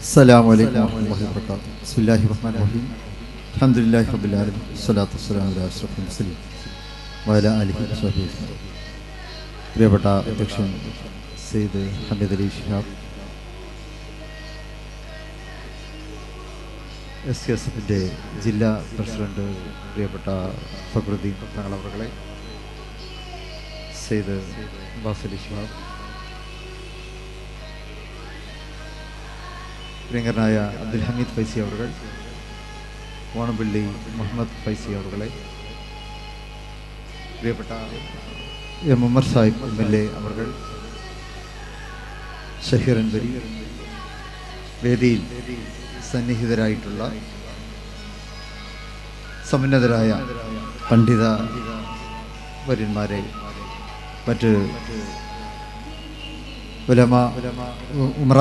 السلام عليكم ورحمة الله وبركاته بسم الله الرحمن الرحيم الحمد لله رب العالمين الصلاة والسلام على أشرف المرسلين وعلى آله وصحبه أجمعين പ്രിയപ്പെട്ട അധ്യക്ഷൻ Syed Hameed Ali Shihab S K S എഫിൻ്റെ ജില്ലാ പ്രസിഡന്റ് പ്രിയപ്പെട്ട ഫക്രുദ്ദീൻ തങ്ങളവറുകളെ സെയ്ദ് അബ്ബാസ് അലി ഷിഹാബ് പ്രിയങ്കരനായ അബ്ദുൽ ഹമീദ് ഫൈസി അവർകൾ ഓണപ്പള്ളി മുഹമ്മദ് ഫൈസി അവരെ പ്രിയപ്പെട്ട M Umar Sahib M L A അവർ ഷഹീർ അൻവരി വേദിയിൽ സന്നിഹിതരായിട്ടുള്ള സമുന്നതരായ പണ്ഡിത വര്യന്മാരെ മറ്റ് ഉലമ ഉമ്ര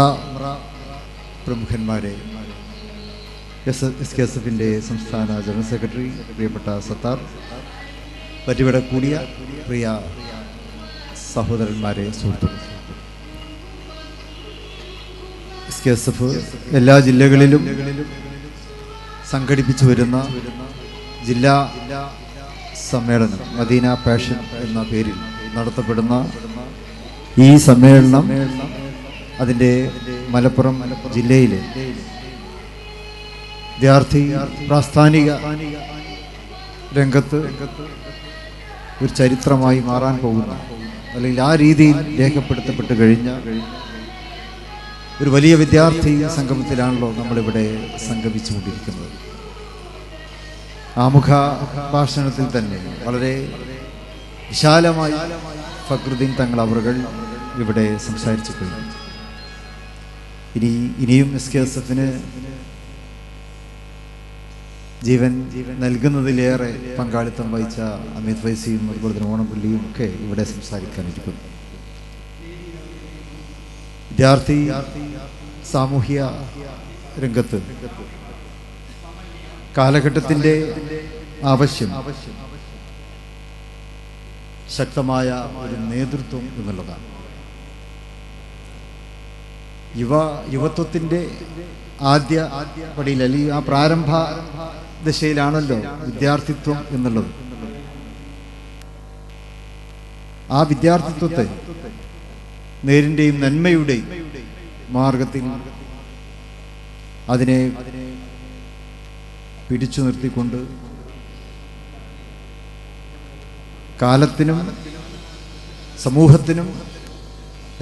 പ്രമുഖന്മാരെ. എസ് എസ് കെ എസ് എഫിന്റെ സംസ്ഥാന ജനറൽ സെക്രട്ടറി പ്രിയപ്പെട്ട സത്താർ പറ്റിവിടെ കൂടിയ പ്രിയ സഹോദരന്മാരെ സുഹൃത്തുക്കൾ എസ് കെ എസ് എഫ് എല്ലാ ജില്ലകളിലും സംഘടിപ്പിച്ചു വരുന്ന ജില്ലാ സമ്മേളനം മദീന പാഷൻ എന്ന പേരിൽ നടത്തപ്പെടുന്ന ഈ സമ്മേളനം അതിന്റെ മലപ്പുറം ജില്ലയിലെ വിദ്യാർത്ഥി പ്രാസ്ഥാനിക രംഗത്ത് ഒരു ചരിത്രമായി മാറാൻ പോകുന്ന അല്ലെങ്കിൽ ആ രീതിയിൽ രേഖപ്പെടുത്തപ്പെട്ട് കഴിഞ്ഞ ഒരു വലിയ വിദ്യാർത്ഥി സംഗമത്തിലാണല്ലോ നമ്മളിവിടെ സംഗമിച്ചുകൊണ്ടിരിക്കുന്നത്. ആമുഖ ഭാഷണത്തിൽ തന്നെ വളരെ വിശാലമായി ഫക്രുദ്ദീൻ തങ്ങൾ അവറുകൾ ഇവിടെ സംസാരിച്ചു കഴിഞ്ഞു. ഇനി ഇനിയും എസ് കെ എസ് എഫിന് ജീവൻ നൽകുന്നതിലേറെ പങ്കാളിത്തം വഹിച്ച അമിത് വൈസിയും അതുപോലെ തന്നെ ഓണപ്പള്ളിയും ഒക്കെ ഇവിടെ സംസാരിക്കാനിരിക്കുന്നു വിദ്യാർത്ഥി സാമൂഹ്യ രംഗത്ത് കാലഘട്ടത്തിന്റെ ആവശ്യം ശക്തമായ ഒരു നേതൃത്വം എന്നുള്ളതാണ്. യുവ യുവത്വത്തിന്റെ ആദ്യ പടിയിൽ അല്ലെങ്കിൽ ആ പ്രാരംഭ ദശയിലാണല്ലോ വിദ്യാർത്ഥിത്വം എന്നുള്ളത്. ആ വിദ്യാർത്ഥിത്വത്തെ നേരിന്റെയും നന്മയുടെയും മാർഗത്തിൽ അതിനെ പിടിച്ചു നിർത്തിക്കൊണ്ട് കാലത്തിനും സമൂഹത്തിനും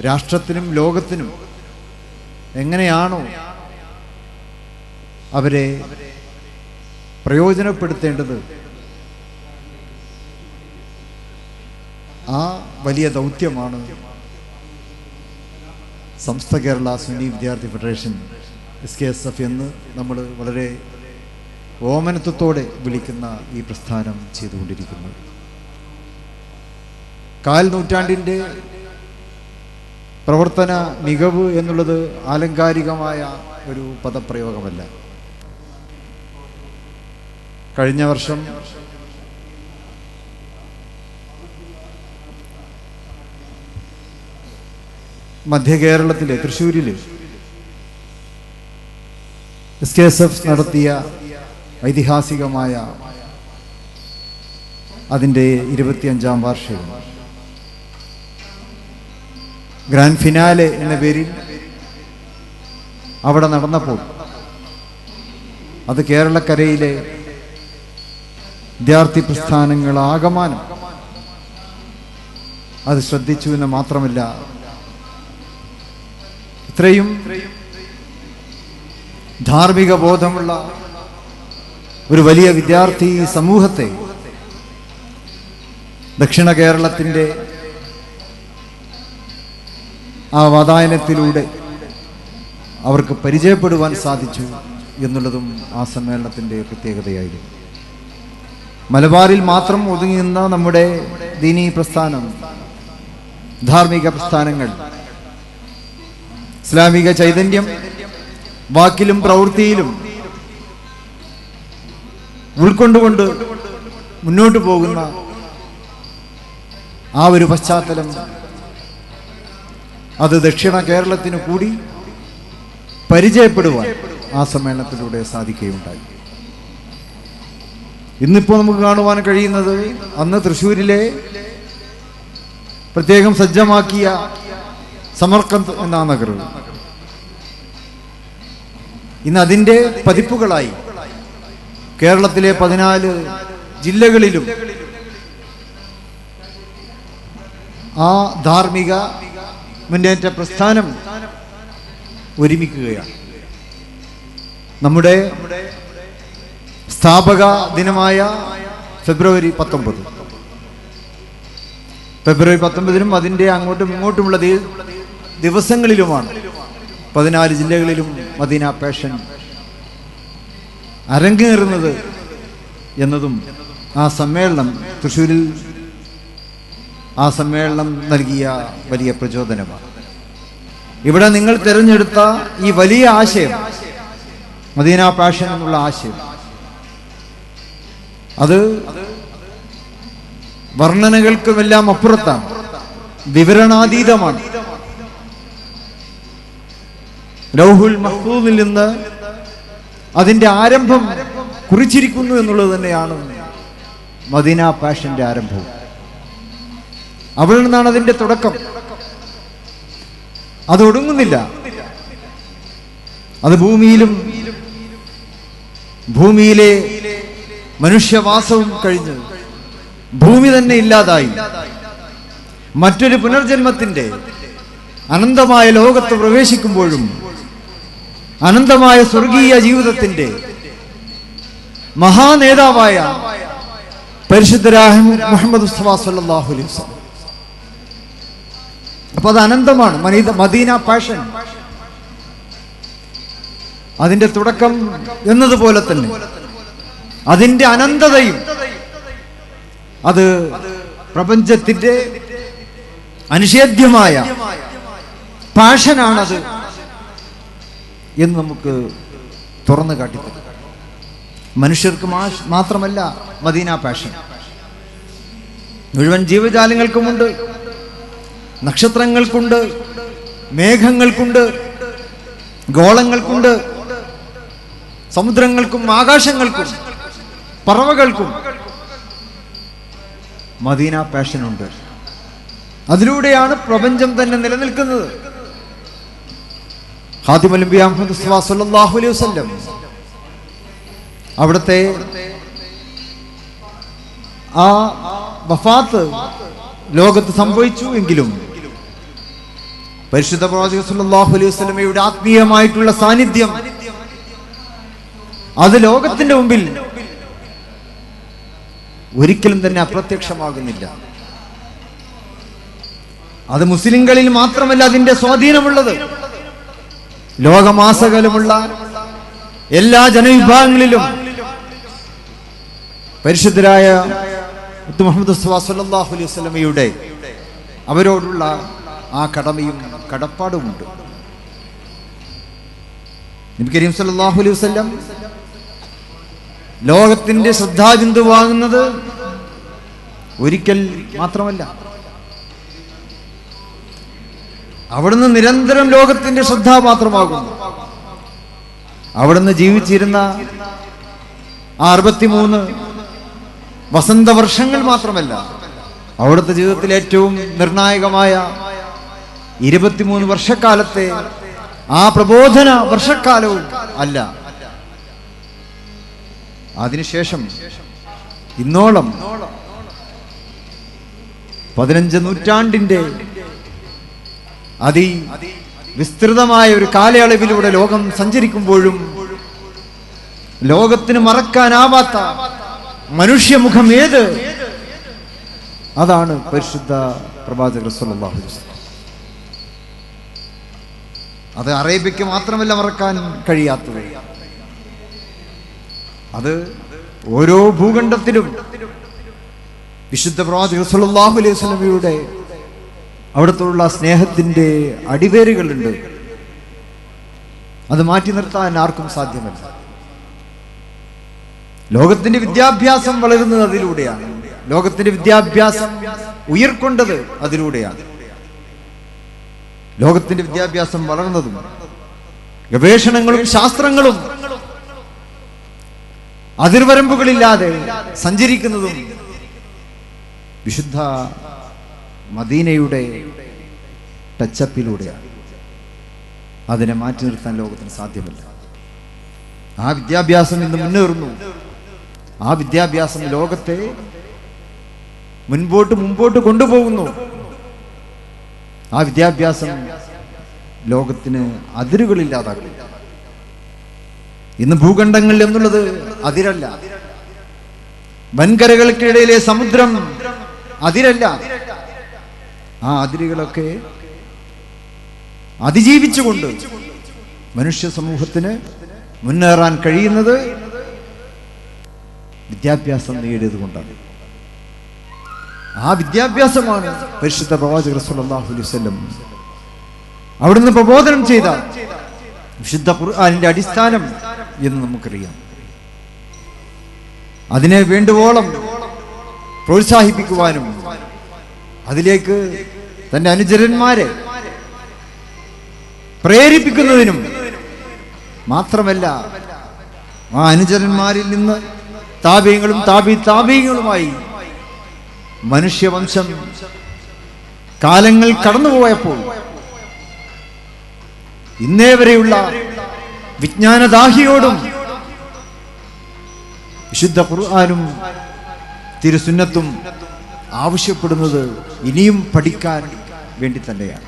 രാഷ്ട്രത്തിനും ലോകത്തിനും എങ്ങനെയാണോ അവരെ പ്രയോജനപ്പെടുത്തേണ്ടത്. ആ വലിയ ദൗത്യമാണ് സംസ്ഥ Kerala Sunni Vidyarthi federation S K S F എന്ന് നമ്മൾ വളരെ ഓമനത്വത്തോടെ വിളിക്കുന്ന ഈ പ്രസ്ഥാനം ചെയ്തുകൊണ്ടിരിക്കുന്നത്. കാൽ നൂറ്റാണ്ടിന്റെ പ്രവർത്തന മികവ് എന്നുള്ളത് ആലങ്കാരികമായ ഒരു പദപ്രയോഗമല്ല. കഴിഞ്ഞ വർഷം മധ്യ കേരളത്തിലെ തൃശ്ശൂരിൽ എസ് കെ എസ് എഫ് നടത്തിയ ഐതിഹാസികമായ അതിന്റെ ഇരുപത്തിയഞ്ചാം വാർഷികം. ഗ്രാൻഡ് ഫിനാലെ എന്ന പേരിൽ അവിടെ നടന്നപ്പോൾ അത് കേരളക്കരയിലെ വിദ്യാർത്ഥി പ്രസ്ഥാനങ്ങൾ ആകമാനം അത് ശ്രദ്ധിച്ചു എന്ന് മാത്രമല്ല ഇത്രയും ധാർമ്മിക ബോധമുള്ള ഒരു വലിയ വിദ്യാർത്ഥി സമൂഹത്തെ ദക്ഷിണ കേരളത്തിന്റെ ആ വാതായനത്തിലൂടെ അവർക്ക് പരിചയപ്പെടുവാൻ സാധിച്ചു എന്നുള്ളതും ആ സമ്മേളനത്തിന്റെ പ്രത്യേകതയായിരുന്നു. മലബാറിൽ മാത്രം ഒതുങ്ങി നിന്ന നമ്മുടെ ദീനീ പ്രസ്ഥാനം ധാർമ്മിക പ്രസ്ഥാനങ്ങൾ ഇസ്ലാമിക ചൈതന്യം വാക്കിലും പ്രവൃത്തിയിലും ഉൾക്കൊണ്ടുകൊണ്ട് മുന്നോട്ട് പോകുന്ന ആ ഒരു പശ്ചാത്തലം അത് ദക്ഷിണ കേരളത്തിന് കൂടി പരിചയപ്പെടുവാൻ ആ സമ്മേളനത്തിലൂടെ സാധിക്കുകയുണ്ടായി. ഇന്നിപ്പോൾ നമുക്ക് കാണുവാൻ കഴിയുന്നത് അന്ന് തൃശ്ശൂരിലെ പ്രത്യേകം സജ്ജമാക്കിയ സമർക്കന്ത് എന്ന നഗരം. ഇന്ന് അതിന്റെ പതിപ്പുകളായി കേരളത്തിലെ പതിനാല് ജില്ലകളിലും ആ ധാർമ്മിക മുന്നേറ്റ പ്രസ്ഥാനം ഒരുമിക്കുകയാണ്. നമ്മുടെ സ്ഥാപക ദിനമായ ഫെബ്രുവരി പത്തൊമ്പത്. ഫെബ്രുവരി പത്തൊമ്പതിനും അതിന്റെ അങ്ങോട്ടും ഇങ്ങോട്ടുമുള്ള ദിവസങ്ങളിലുമാണ് പതിനാല് ജില്ലകളിലും മദീന പേഷൻ അരങ്ങേറുന്നത് എന്നതും ആ സമ്മേളനം തൃശ്ശൂരിൽ ആ സമ്മേളനം നൽകിയ വലിയ പ്രചോദനമാണ്. ഇവിടെ നിങ്ങൾ തിരഞ്ഞെടുത്ത ഈ വലിയ ആശയം മദീന പാഷൻ എന്നുള്ള ആശയം അത് വർണനകൾക്കുമെല്ലാം അപ്പുറത്താണ് വിവരണാതീതമാണ്. ലൗഹുൽ മഹ്ഫൂദിൽ നിന്ന് അതിന്റെ ആരംഭം കുറിച്ചിരിക്കുന്നു എന്നുള്ളത് തന്നെയാണ് മദീന പാഷന്റെ ആരംഭവും. അവിടെ നിന്നാണ് അതിന്റെ തുടക്കം. അത് ഒടുങ്ങുന്നില്ല. അത് ഭൂമിയിലും ഭൂമിയിലെ മനുഷ്യവാസവും കഴിഞ്ഞു. ഭൂമി തന്നെ ഇല്ലാതായി. മറ്റൊരു പുനർജന്മത്തിന്റെ അനന്തമായ ലോകത്ത് പ്രവേശിക്കുമ്പോഴും അനന്തമായ സ്വർഗീയ ജീവിതത്തിന്റെ മഹാനേതാവായ പരിശുദ്ധരാഹ മുഹമ്മദ് മുസ്തഫ സല്ലല്ലാഹു അലൈഹി അപ്പൊ അത് അനന്തമാണ്. മനീത മദീന പാഷൻ അതിന്റെ തുടക്കം എന്നതുപോലെ തന്നെ. അതിന്റെ അനന്തതയും അത് പ്രപഞ്ചത്തിന്റെ അനിഷേധ്യമായ പാഷനാണത് എന്ന് നമുക്ക് തുറന്നു കാട്ടിത്തരും. മനുഷ്യർക്ക് മാത്രമല്ല മദീന പാഷൻ മുഴുവൻ ജീവജാലങ്ങൾക്കുമുണ്ട് നക്ഷത്രങ്ങൾക്കുണ്ട് മേഘങ്ങൾക്കുണ്ട് ഗോളങ്ങൾക്കുണ്ട് സമുദ്രങ്ങൾക്കും ആകാശങ്ങൾക്കും പറവകൾക്കും. മദീന പാഷനുണ്ട്. അതിലൂടെയാണ് പ്രപഞ്ചം തന്നെ നിലനിൽക്കുന്നത്. മുഹമ്മദ് മുസ്തഫ അലൈഹി അവിടുത്തെ ആ വഫാത്ത് ലോകത്ത് സംഭവിച്ചു എങ്കിലും പരിശുദ്ധ പ്രവാചക സല്ലല്ലാഹു അലൈഹി വസ്ലമയുടെ ആത്മീയമായിട്ടുള്ള സാന്നിധ്യം അത് ലോകത്തിന്റെ മുമ്പിൽ ഒരിക്കലും തന്നെ അപ്രത്യക്ഷമാകുന്നില്ല. അത് മുസ്ലിങ്ങളിൽ മാത്രമല്ല അതിന്റെ സ്വാധീനമുള്ളത്. ലോകമാസകലമുള്ള എല്ലാ ജനവിഭാഗങ്ങളിലും പരിശുദ്ധരായ മുഹമ്മദ് അലൈഹി വസ്ലമയുടെ അവരോടുള്ള ആ കടമയും കടപ്പാടുമുണ്ട് നബി കരീം സല്ലല്ലാഹു അലൈഹി വസല്ലം ലോകത്തിന്റെ ശ്രദ്ധാബിന്ദുവാകുന്നത് ഒരിക്കൽ മാത്രമല്ല. അവിടുന്ന് നിരന്തരം ലോകത്തിന്റെ ശ്രദ്ധാപാത്രമാകുന്നു അവിടുന്ന് ജീവിച്ചിരുന്ന ആ അറുപത്തിമൂന്ന് വസന്തവർഷങ്ങൾ മാത്രമല്ല അവിടുത്തെ ജീവിതത്തിലെ ഏറ്റവും നിർണായകമായ ഇരുപത്തിമൂന്ന് വർഷക്കാലത്തെ ആ പ്രബോധന വർഷക്കാലവും അല്ല. അതിനുശേഷം ഇന്നോളം പതിനഞ്ച് നൂറ്റാണ്ടിന്റെ അതി വിസ്തൃതമായ ഒരു കാലയളവിലൂടെ ലോകം സഞ്ചരിക്കുമ്പോഴും ലോകത്തിന് മറക്കാനാവാത്ത മനുഷ്യമുഖം ഏത്? അതാണ് പരിശുദ്ധ പ്രവാചകർ സല്ലാഹു വസല്ലം. അത് അറേബ്യക്ക് മാത്രമല്ല മറക്കാൻ കഴിയാത്തത്. അത് ഓരോ ഭൂഖണ്ഡത്തിലും വിശുദ്ധ പ്രവാചകർ സല്ലല്ലാഹു അലൈഹി സ്നേഹത്തിന്റെ അടിവേരുകളുണ്ട്. അത് മാറ്റി നിർത്താൻ ആർക്കും സാധ്യമല്ല. ലോകത്തിന്റെ വിദ്യാഭ്യാസം വളരുന്നത് അതിലൂടെയാണ്. ലോകത്തിന്റെ വിദ്യാഭ്യാസം ഉയർക്കൊണ്ടത് അതിലൂടെയാണ്. ലോകത്തിന്റെ വിദ്യാഭ്യാസം വളർന്നതും ഗവേഷണങ്ങളും ശാസ്ത്രങ്ങളും അതിർവരമ്പുകളില്ലാതെ സഞ്ചരിക്കുന്നതും വിശുദ്ധ മദീനയുടെ ടച്ചപ്പിലൂടെയാണ്. അതിനെ മാറ്റി നിർത്താൻ ലോകത്തിന് സാധ്യമല്ല. ആ വിദ്യാഭ്യാസം ഇന്ന് മുന്നേറുന്നു. ആ വിദ്യാഭ്യാസം ലോകത്തെ മുൻപോട്ട് മുമ്പോട്ട് കൊണ്ടുപോകുന്നു. ആ വിദ്യാഭ്യാസം ലോകത്തിന് അതിരുകളില്ലാതാകും ഇന്ന് ഭൂഖണ്ഡങ്ങൾ എന്നുള്ളത് അതിരല്ല. വൻകരകൾക്കിടയിലെ സമുദ്രം അതിരല്ല. ആ അതിരുകളൊക്കെ അതിജീവിച്ചുകൊണ്ട് മനുഷ്യ സമൂഹത്തിന് മുന്നേറാൻ കഴിയുന്നത് വിദ്യാഭ്യാസം നേടിയത് കൊണ്ടാണ് ആ വിദ്യാഭ്യാസമാണ് പരിശുദ്ധ പ്രവാചകർ സുല്ലാഹുലിസ്വല്ലം അവിടുന്ന് പ്രബോധനം ചെയ്ത വിശുദ്ധ ഖുർആാനിന്റെ അടിസ്ഥാനം എന്ന് നമുക്കറിയാം. അതിനെ വേണ്ടുവോളം പ്രോത്സാഹിപ്പിക്കുവാനും അതിലേക്ക് തന്റെ അനുചരന്മാരെ പ്രേരിപ്പിക്കുന്നതിനും മാത്രമല്ല ആ അനുചരന്മാരിൽ നിന്ന് താപീയങ്ങളും താപി താപീയങ്ങളുമായി മനുഷ്യവംശം കാലങ്ങൾ കടന്നുപോയപ്പോൾ ഇന്നേ വരെയുള്ള വിജ്ഞാനദാഹിയോടും വിശുദ്ധ ഖുർആാനും തിരുസുന്നത്തും ആവശ്യപ്പെടുന്നത് ഇനിയും പഠിക്കാൻ വേണ്ടി തന്നെയാണ്.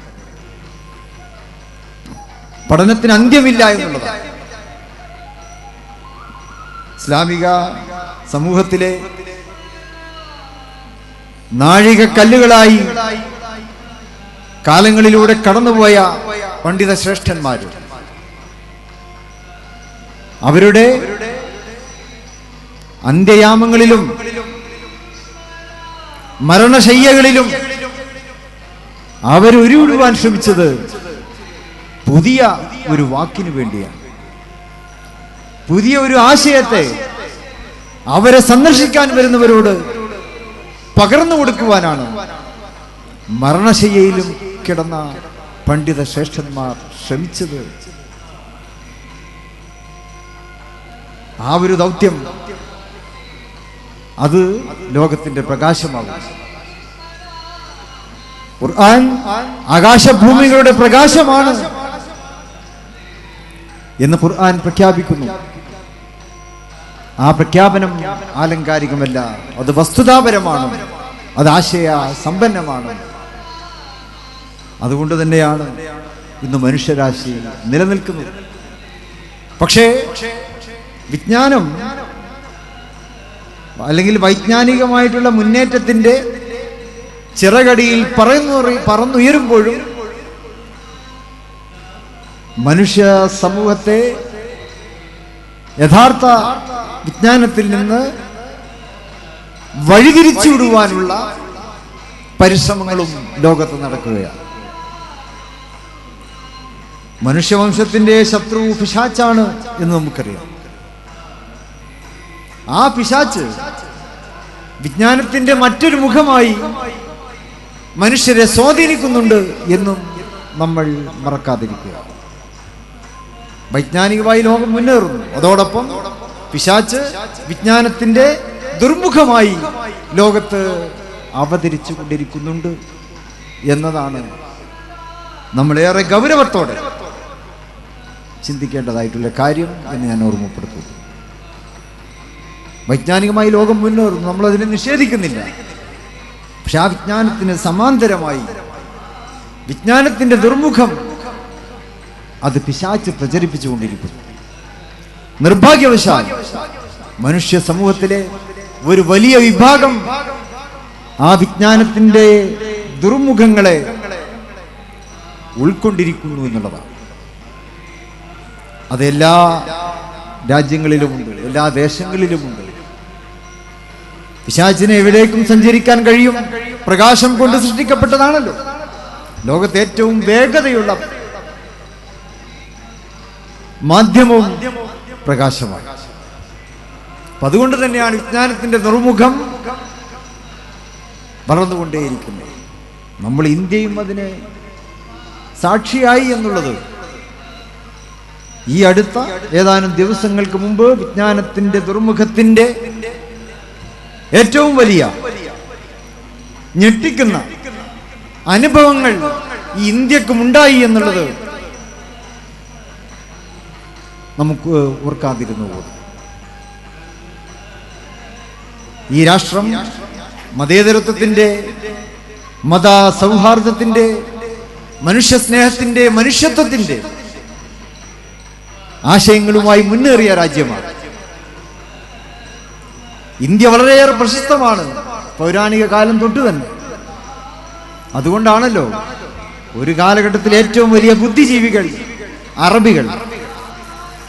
പഠനത്തിന് അന്ത്യമില്ല എന്നുള്ളതാണ്. ഇസ്ലാമിക സമൂഹത്തിലെ നാഴിക കല്ലുകളായി കാലങ്ങളിലൂടെ കടന്നുപോയ പണ്ഡിത ശ്രേഷ്ഠന്മാർ അവരുടെ അന്ത്യയാമങ്ങളിലും മരണശയ്യകളിലും അവരുരുവിടുവാൻ ശ്രമിച്ചത് പുതിയ ഒരു വാക്കിനു വേണ്ടിയാണ്. പുതിയ ഒരു ആശയത്തെ അവരെ സന്ദർശിക്കാൻ വരുന്നവരോട് പകർന്നു കൊടുക്കുവാനാണ്. മരണശയ്യയിലും കിടന്ന പണ്ഡിത ശ്രേഷ്ഠന്മാർ ശ്രമിച്ചത്. ആ ഒരു ദൗത്യം അത് ലോകത്തിന്റെ പ്രകാശമാകും. ഖുർആൻ ആകാശഭൂമികളുടെ പ്രകാശമാണ് എന്ന് ഖുർആൻ പ്രഖ്യാപിക്കുന്നു. ആ പ്രഖ്യാപനം ആലങ്കാരികമല്ല അത് വസ്തുതാപരമാണ്. അത് ആശയ സമ്പന്നമാണ്. അതുകൊണ്ട് തന്നെയാണ് ഇന്ന് മനുഷ്യരാശി നിലനിൽക്കുന്നത്. പക്ഷേ വിജ്ഞാനം അല്ലെങ്കിൽ വൈജ്ഞാനികമായിട്ടുള്ള മുന്നേറ്റത്തിന്റെ ചിറകടിയിൽ പറന്നു പറന്നുയരുമ്പോഴും മനുഷ്യ സമൂഹത്തെ യഥാർത്ഥ വിജ്ഞാനത്തിൽ നിന്ന് വഴിതിരിച്ചു വിടുവാനുള്ള പരിശ്രമങ്ങളും ലോകത്ത് നടക്കുകയാണ്. മനുഷ്യവംശത്തിന്റെ ശത്രു പിശാച്ചാണ് എന്ന് നമുക്കറിയാം. ആ പിശാച്ച് വിജ്ഞാനത്തിന്റെ മറ്റൊരു മുഖമായി മനുഷ്യരെ സ്വാധീനിക്കുന്നുണ്ട് എന്നും നമ്മൾ മറക്കാതിരിക്കുക. വൈജ്ഞാനികമായി ലോകം മുന്നേറുന്നു. അതോടൊപ്പം പിശാച്ച് വിജ്ഞാനത്തിന്റെ ദുർമുഖമായി ലോകത്ത് അവതരിച്ചു കൊണ്ടിരിക്കുന്നുണ്ട് എന്നതാണ് നമ്മളേറെ ഗൗരവത്തോടെ ചിന്തിക്കേണ്ടതായിട്ടുള്ള കാര്യം എന്ന് ഞാൻ ഓർമ്മപ്പെടുത്തുന്നു. വൈജ്ഞാനികമായി ലോകം മുന്നേറുന്നു നമ്മളതിനെ നിഷേധിക്കുന്നില്ല. പക്ഷെ ആ വിജ്ഞാനത്തിന് സമാന്തരമായി വിജ്ഞാനത്തിന്റെ ദുർമുഖം അത് പിശാച്ച് പ്രചരിപ്പിച്ചുകൊണ്ടിരിക്കുന്നു. നിർഭാഗ്യവശാൽ മനുഷ്യ സമൂഹത്തിലെ ഒരു വലിയ വിഭാഗം ആ വിജ്ഞാനത്തിന്റെ ദുർമുഖങ്ങളെ ഉൾക്കൊണ്ടിരിക്കുന്നു എന്നുള്ളതാണ്. അതെല്ലാ രാജ്യങ്ങളിലുമുണ്ട് എല്ലാ ദേശങ്ങളിലുമുണ്ട് പിശാചിനെ എവിടേക്കും സഞ്ചരിക്കാൻ കഴിയും പ്രകാശം കൊണ്ട് സൃഷ്ടിക്കപ്പെട്ടതാണല്ലോ. ലോകത്തെ ഏറ്റവും വേഗതയുള്ള മാധ്യമവും പ്രകാശമാണ്. അപ്പൊ അതുകൊണ്ട് തന്നെയാണ് വിജ്ഞാനത്തിന്റെ നിർമുഖം വളർന്നുകൊണ്ടേയിരിക്കുന്നത്. നമ്മൾ ഇന്ത്യയും അതിനെ സാക്ഷിയായി എന്നുള്ളത് ഈ അടുത്ത ഏതാനും ദിവസങ്ങൾക്ക് മുമ്പ് വിജ്ഞാനത്തിന്റെ ദുർമുഖത്തിന്റെ ഏറ്റവും വലിയ ഞെട്ടിക്കുന്ന അനുഭവങ്ങൾ ഈ ഇന്ത്യക്കും ഉണ്ടായി എന്നുള്ളത് നമുക്ക് ഓർക്കാതിരുന്നു പോകും ഈ രാഷ്ട്രം മതേതരത്വത്തിന്റെ മത സൗഹാർദ്ദത്തിന്റെ മനുഷ്യ സ്നേഹത്തിന്റെ മനുഷ്യത്വത്തിന്റെ ആശയങ്ങളുമായി മുന്നേറിയ രാജ്യമാണ്. ഇന്ത്യ വളരെയേറെ പ്രശസ്തമാണ്. പൗരാണിക കാലം തൊട്ട് തന്നെ. അതുകൊണ്ടാണല്ലോ ഒരു കാലഘട്ടത്തിൽ ഏറ്റവും വലിയ ബുദ്ധിജീവികൾ അറബികൾ.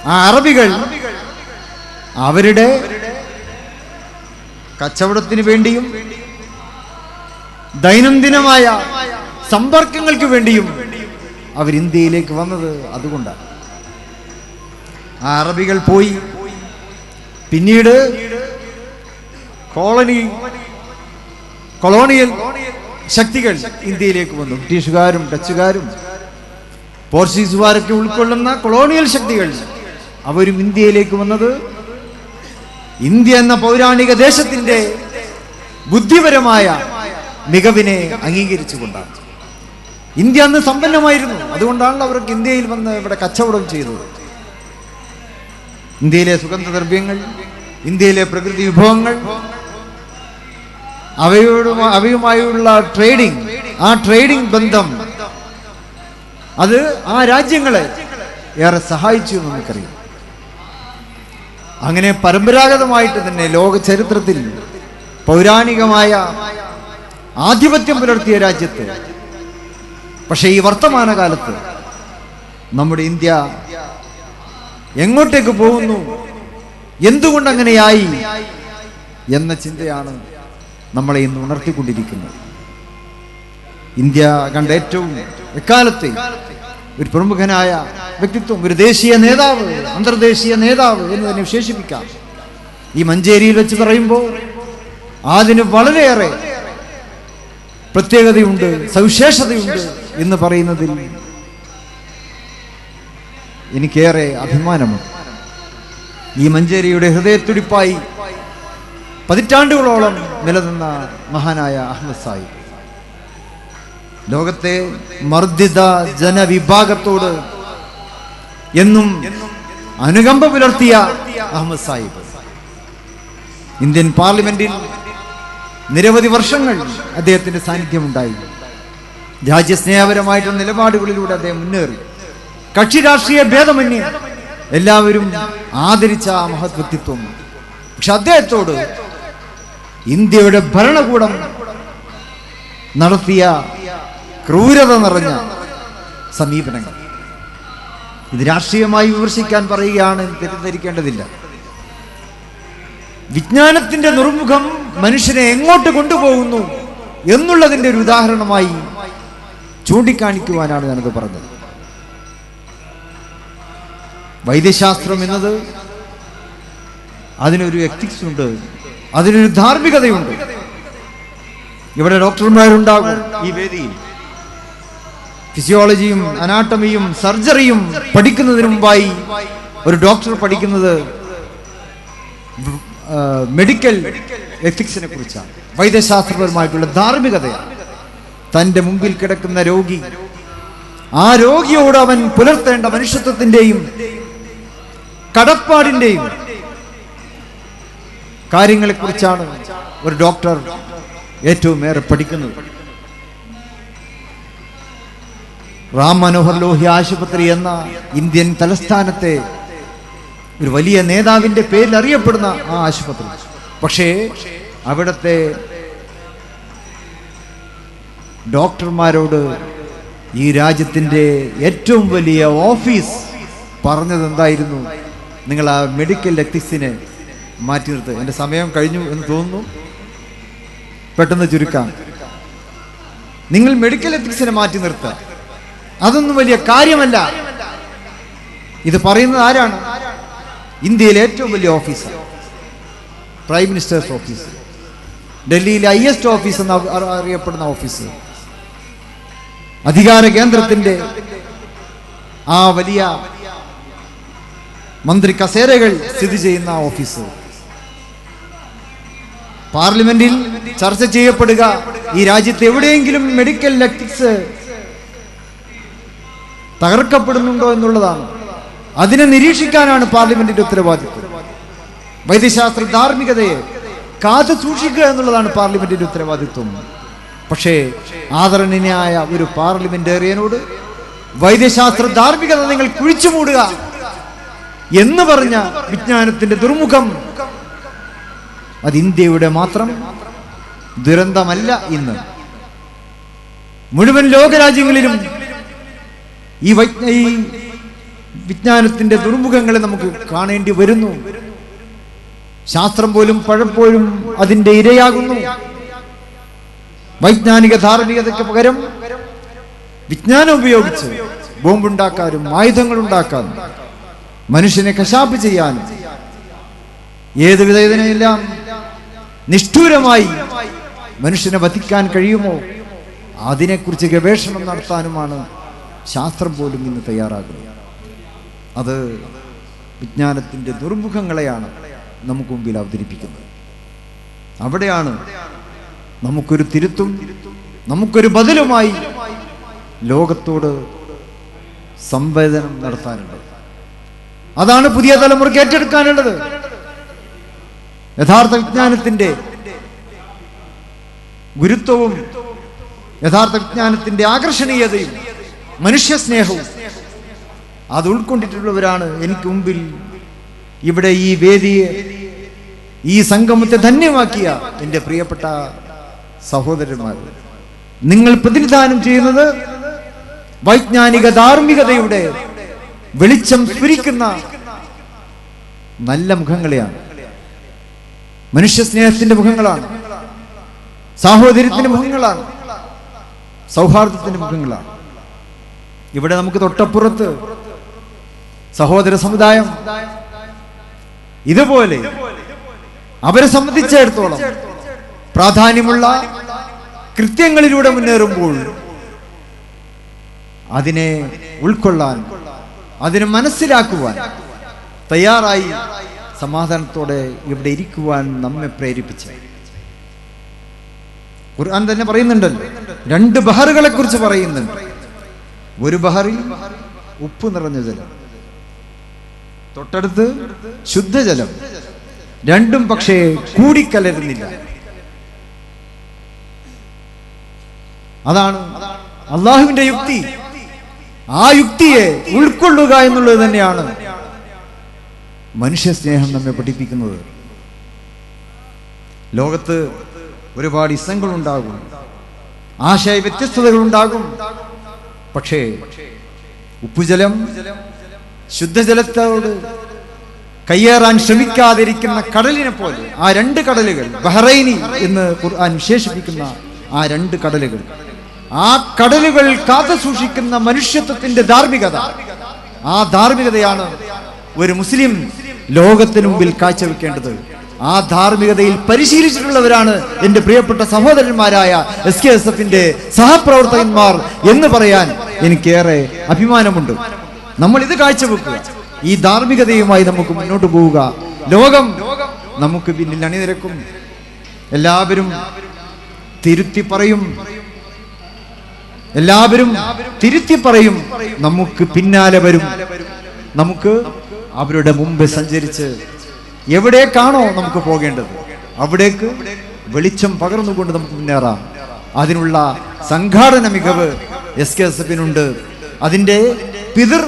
ആ അറബികൾ അവരുടെ കച്ചവടത്തിന് വേണ്ടിയും ദൈനംദിനമായ സമ്പർക്കങ്ങൾക്ക് വേണ്ടിയും അവർ ഇന്ത്യയിലേക്ക് വന്നത് അതുകൊണ്ടാണ്. ആ അറബികൾ പോയി. പിന്നീട് കോളനി കൊളോണിയൽ ശക്തികൾ ഇന്ത്യയിലേക്ക് വന്നു. ബ്രിട്ടീഷുകാരും ഡച്ചുകാരും പോർച്ചുഗീസുകാരൊക്കെ ഉൾക്കൊള്ളുന്ന കൊളോണിയൽ ശക്തികൾ അവരും ഇന്ത്യയിലേക്ക് വന്നത് ഇന്ത്യ എന്ന പൗരാണിക ദേശത്തിന്റെ ബുദ്ധിപരമായ മികവിനെ അംഗീകരിച്ചുകൊണ്ടാണ്. ഇന്ത്യ അന്ന് സമ്പന്നമായിരുന്നു. അതുകൊണ്ടാണല്ലോ അവർക്ക് ഇന്ത്യയിൽ വന്ന് ഇവിടെ കച്ചവടം ചെയ്തത്. ഇന്ത്യയിലെ സുഗന്ധദ്രവ്യങ്ങൾ ഇന്ത്യയിലെ പ്രകൃതി വിഭവങ്ങൾ അവയോട് അവയുമായുള്ള ട്രേഡിംഗ് ആ ട്രേഡിംഗ് ബന്ധം അത് ആ രാജ്യങ്ങളെ ഏറെ സഹായിച്ചു നമുക്കറിയാം. അങ്ങനെ പരമ്പരാഗതമായിട്ട് തന്നെ ലോക ചരിത്രത്തിൽ പൗരാണികമായ ആധിപത്യം പുലർത്തിയ രാജ്യത്ത്. പക്ഷേ ഈ വർത്തമാനകാലത്ത് നമ്മുടെ ഇന്ത്യ എങ്ങോട്ടേക്ക് പോകുന്നു? എന്തുകൊണ്ട് അങ്ങനെയായി? എന്ന ചിന്തയാണ് നമ്മളെ ഇന്ന് ഉണർത്തിക്കൊണ്ടിരിക്കുന്നത്. ഇന്ത്യ കണ്ട ഏറ്റവും എക്കാലത്തെ ഒരു പ്രമുഖനായ വ്യക്തിത്വം ഒരു ദേശീയ നേതാവ് അന്തർദേശീയ നേതാവ് എന്ന് തന്നെ വിശേഷിപ്പിക്കാം. ഈ മഞ്ചേരിയിൽ വെച്ച് പറയുമ്പോൾ അതിന് വളരെയേറെ പ്രത്യേകതയുണ്ട് സവിശേഷതയുണ്ട് എന്ന് പറയുന്നതിൽ എനിക്കേറെ അഭിമാനമുണ്ട്. ഈ മഞ്ചേരിയുടെ ഹൃദയത്തുടിപ്പായി പതിറ്റാണ്ടുകളോളം നിലനിന്ന മഹാനായ അഹമ്മദ് സാഹിബ്. ലോകത്തെ മർദ്ദിത ജനവിഭാഗത്തോട് എന്നും അനുകമ്പ പുലർത്തിയ അഹമ്മദ് സാഹിബ്. ഇന്ത്യൻ പാർലമെന്റിൽ നിരവധി വർഷങ്ങൾ അദ്ദേഹത്തിന്റെ സാന്നിധ്യമുണ്ടായി. രാജ്യസ്നേഹപരമായിട്ടുള്ള നിലപാടുകളിലൂടെ അദ്ദേഹം മുന്നേറി. കക്ഷി രാഷ്ട്രീയ ഭേദമന്യേ എല്ലാവരും ആദരിച്ച ആ മഹത് വ്യക്തിത്വം പക്ഷെ അദ്ദേഹത്തോട് ഇന്ത്യയുടെ ഭരണകൂടം നടത്തിയ ക്രൂരത നിറഞ്ഞ സമീപനങ്ങൾ. ഇത് രാഷ്ട്രീയമായി വിമർശിക്കാൻ പറയുകയാണ് തെറ്റിദ്ധരിക്കേണ്ടതില്ല. വിജ്ഞാനത്തിന്റെ നിർമുഖം മനുഷ്യനെ എങ്ങോട്ട് കൊണ്ടുപോകുന്നു എന്നുള്ളതിന്റെ ഒരു ഉദാഹരണമായി ചൂണ്ടിക്കാണിക്കുവാനാണ് ഞാനത് പറഞ്ഞത്. വൈദ്യശാസ്ത്രം എന്നത് അതിനൊരു എത്തിക്സ് ഉണ്ട് അതിനൊരു ധാർമ്മികതയുണ്ട്. ഇവിടെ ഡോക്ടർമാരുണ്ടാകും ഈ വേദിയിൽ. ഫിസിയോളജിയും അനാട്ടമിയും സർജറിയും പഠിക്കുന്നതിന് മുമ്പായി ഒരു ഡോക്ടർ പഠിക്കുന്നത് മെഡിക്കൽ എത്തിക്സിനെ കുറിച്ചാണ്. വൈദ്യശാസ്ത്രപരമായിട്ടുള്ള ധാർമ്മികതയാണ്. തന്റെ മുമ്പിൽ കിടക്കുന്ന രോഗി ആ രോഗിയോട് അവൻ പുലർത്തേണ്ട മനുഷ്യത്വത്തിന്റെയും കടപ്പാടിന്റെയും കാര്യങ്ങളെക്കുറിച്ചാണ് ഒരു ഡോക്ടർ ഏറ്റവും ഏറെ പഠിക്കുന്നത്. റാം മനോഹർ ലോഹ്യ ആശുപത്രി എന്ന ഇന്ത്യൻ തലസ്ഥാനത്തെ ഒരു വലിയ നേതാവിന്റെ പേരിൽ അറിയപ്പെടുന്ന ആ ആശുപത്രി. പക്ഷേ അവിടത്തെ ഡോക്ടർമാരോട് ഈ രാജ്യത്തിന്റെ ഏറ്റവും വലിയ ഓഫീസ് പറഞ്ഞത് എന്തായിരുന്നു? നിങ്ങൾ ആ മെഡിക്കൽ എത്തിക്സിനെ മാറ്റി നിർത്തുക എന്റെ സമയം കഴിഞ്ഞു എന്ന് തോന്നുന്നു. പെട്ടെന്ന് ചുരുക്കാം. നിങ്ങൾ മെഡിക്കൽ എത്തിക്സിനെ മാറ്റി നിർത്തുക അതൊന്നും വലിയ കാര്യമല്ല. ഇത് പറയുന്നത് ആരാണ്? ഇന്ത്യയിലെ ഏറ്റവും വലിയ ഓഫീസർ. Prime minister's office. ഡൽഹിയിലെ ഹയസ്റ്റ് ഓഫീസ് എന്ന് അറിയപ്പെടുന്ന ഓഫീസ്. അധികാര കേന്ദ്രത്തിന്റെ ആ വലിയ മന്ത്രി കസേരകൾ സ്ഥിതി ചെയ്യുന്ന ഓഫീസ്. പാർലമെന്റിൽ ചർച്ച ചെയ്യപ്പെടുക ഈ രാജ്യത്ത് എവിടെയെങ്കിലും മെഡിക്കൽ എത്തിക്സ് തകർക്കപ്പെടുന്നുണ്ടോ എന്നുള്ളതാണ്. അതിനെ നിരീക്ഷിക്കാനാണ് പാർലമെന്റിന്റെ ഉത്തരവാദിത്വം. വൈദ്യശാസ്ത്ര ധാർമ്മികതയെ കാത്തു സൂക്ഷിക്കുക എന്നുള്ളതാണ് പാർലമെന്റിന്റെ ഉത്തരവാദിത്വം. പക്ഷേ ആദരണീയനായ ഒരു പാർലമെന്റേറിയനോട് വൈദ്യശാസ്ത്ര ധാർമ്മികത നിങ്ങൾ കുഴിച്ചു മൂടുക എന്ന് പറഞ്ഞ വിജ്ഞാനത്തിന്റെ ദുർമുഖം അത് ഇന്ത്യയുടെ മാത്രം ദുരന്തമല്ല ഇന്ന്. മുഴുവൻ ലോകരാജ്യങ്ങളിലും ഈ ഈ വിജ്ഞാനത്തിന്റെ ദുർമുഖങ്ങളെ നമുക്ക് കാണേണ്ടി വരുന്നു. ശാസ്ത്രം പോലും പഴപ്പോഴും അതിന്റെ ഇരയാകുന്നു. വൈജ്ഞാനിക ധാർമ്മികതയ്ക്ക് പകരം വിജ്ഞാനം ഉപയോഗിച്ച് ബോംബുണ്ടാക്കാനും ആയുധങ്ങൾ ഉണ്ടാക്കാനും മനുഷ്യനെ കശാപ്പ് ചെയ്യാനും ഏത് വിധേയനെല്ലാം നിഷ്ഠൂരമായി മനുഷ്യനെ വധിക്കാൻ കഴിയുമോ? അതിനെക്കുറിച്ച് ഗവേഷണം നടത്താനുമാണ് ശാസ്ത്രം പോലും ഇന്ന് തയ്യാറാകുന്നത് അത് വിജ്ഞാനത്തിന്റെ ദുർമുഖങ്ങളെയാണ് നമുക്ക് മുമ്പിൽ അവതരിപ്പിക്കുന്നത്. അവിടെയാണ് നമുക്കൊരു തിരുത്തും നമുക്കൊരു ബദലുമായി ലോകത്തോട് സംവേദനം നടത്താനുള്ളത് അതാണ് പുതിയ തലമുറയ്ക്ക് ഏറ്റെടുക്കാനുള്ളത്. യഥാർത്ഥ വിജ്ഞാനത്തിന്റെ ഗുരുത്വവും യഥാർത്ഥ വിജ്ഞാനത്തിന്റെ ആകർഷണീയതയും മനുഷ്യ സ്നേഹവും അത് ഉൾക്കൊണ്ടിട്ടുള്ളവരാണ് എനിക്ക് മുമ്പിൽ ഇവിടെ ഈ വേദിയെ ഈ സംഗമത്തെ ധന്യമാക്കിയ എന്റെ പ്രിയപ്പെട്ട സഹോദരന്മാർ. നിങ്ങൾ പ്രതിനിധാനം ചെയ്യുന്നത് വൈജ്ഞാനിക ധാർമ്മികതയുടെ വെളിച്ചം സ്ഫുരിക്കുന്ന നല്ല മുഖങ്ങളെയാണ്. മനുഷ്യ സ്നേഹത്തിന്റെ മുഖങ്ങളാണ്. സാഹോദര്യത്തിന്റെ മുഖങ്ങളാണ്. സൗഹാർദ്ദത്തിന്റെ മുഖങ്ങളാണ്. ഇവിടെ നമുക്ക് തൊട്ടപ്പുറത്ത് സഹോദര സമുദായം. ഇതുപോലെ അവരെ സംബന്ധിച്ചിടത്തോളം പ്രാധാന്യമുള്ള കൃത്യങ്ങളിലൂടെ മുന്നേറുമ്പോൾ അതിനെ ഉൾക്കൊള്ളാൻ അതിനെ മനസ്സിലാക്കുവാൻ തയ്യാറായി സമാധാനത്തോടെ ഇവിടെ ഇരിക്കുവാൻ നമ്മെ പ്രേരിപ്പിച്ച. ഖുർആൻ തന്നെ പറയുന്നുണ്ടല്ലോ. രണ്ട് ബഹറുകളെ കുറിച്ച് പറയുന്നുണ്ട്. ഒരു ബഹറിൽ ഉപ്പ് നിറഞ്ഞ ജലം. തൊട്ടടുത്ത് ശുദ്ധജലം. രണ്ടും പക്ഷേ കൂടിക്കലരുന്നില്ല. അതാണ് അള്ളാഹുവിന്റെ യുക്തി. ആ യുക്തിയെ ഉൾക്കൊള്ളുക എന്നുള്ളത് തന്നെയാണ് മനുഷ്യ സ്നേഹം നമ്മെ പഠിപ്പിക്കുന്നത്. ലോകത്ത് ഒരുപാട് ഇസങ്ങളുണ്ടാകും. ആശയ വ്യത്യസ്തതകൾ ഉണ്ടാകും പക്ഷേ ഉപ്പുജലം ശുദ്ധജലത്തോട് കയ്യേറാൻ ശ്രമിക്കാതിരിക്കുന്ന കടലിനെ പോലെ ആ രണ്ട് കടലുകൾ ബഹ്റൈനി എന്ന് ഖുർആൻ വിശേഷിപ്പിക്കുന്ന ആ രണ്ട് കടലുകൾ ആ കടലുകൾ കാത്തു സൂക്ഷിക്കുന്ന മനുഷ്യത്വത്തിന്റെ ധാർമ്മികത ആ ധാർമ്മികതയാണ് ഒരു മുസ്ലിം ലോകത്തിന് മുമ്പിൽ കാഴ്ചവെക്കേണ്ടത്. ആ ധാർമ്മികതയിൽ പരിശീലിച്ചിട്ടുള്ളവരാണ് എന്റെ പ്രിയപ്പെട്ട സഹോദരന്മാരായ എസ് കെ എസ് എഫിന്റെ സഹപ്രവർത്തകന്മാർ എന്ന് പറയാൻ എനിക്കേറെ അഭിമാനമുണ്ട്. നമ്മൾ ഇത് കാഴ്ചവെക്കുക. ഈ ധാർമ്മികതയുമായി നമുക്ക് മുന്നോട്ട് പോവുക. ലോകം നമുക്ക് പിന്നിൽ അണിനിരക്കും. എല്ലാവരും തിരുത്തി പറയും. എല്ലാവരും തിരുത്തി പറയും. നമുക്ക് പിന്നാലെ വരും. നമുക്ക് അവരുടെ മുമ്പ് സഞ്ചരിച്ച് എവിടേക്കാണോ നമുക്ക് പോകേണ്ടത്? അവിടേക്ക് വെളിച്ചം പകർന്നുകൊണ്ട് നമുക്ക് മുന്നേറാം. അതിനുള്ള സംഘാടന മികവ് എസ് കെ എസ് എഫിനുണ്ട്. അതിന്റെ പിതൃ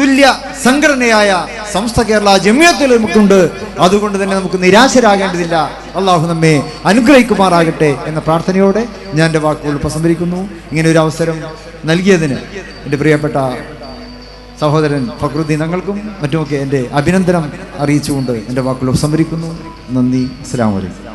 തുല്യ സംഘടനയായ സംസ്ഥ കേരള ജമിയത്തിൽ നമുക്കുണ്ട് അതുകൊണ്ട് തന്നെ നമുക്ക് നിരാശരാകേണ്ടതില്ല. അള്ളാഹു നമ്മെ അനുഗ്രഹിക്കുമാറാകട്ടെ എന്ന പ്രാർത്ഥനയോടെ ഞാൻ എന്റെ വാക്കുകൾ ഉപസംഹരിക്കുന്നു. ഇങ്ങനെ ഒരു അവസരം നൽകിയതിന് എന്റെ പ്രിയപ്പെട്ട സഹോദരൻ ഫക്രുദ്ദീൻ തങ്ങൾക്കും മറ്റുമൊക്കെ എന്റെ അഭിനന്ദനം അറിയിച്ചുകൊണ്ട് എന്റെ വാക്കുകൾ ഉപസംഹരിക്കുന്നു. നന്ദി. അസ്സാം വലൈക്കും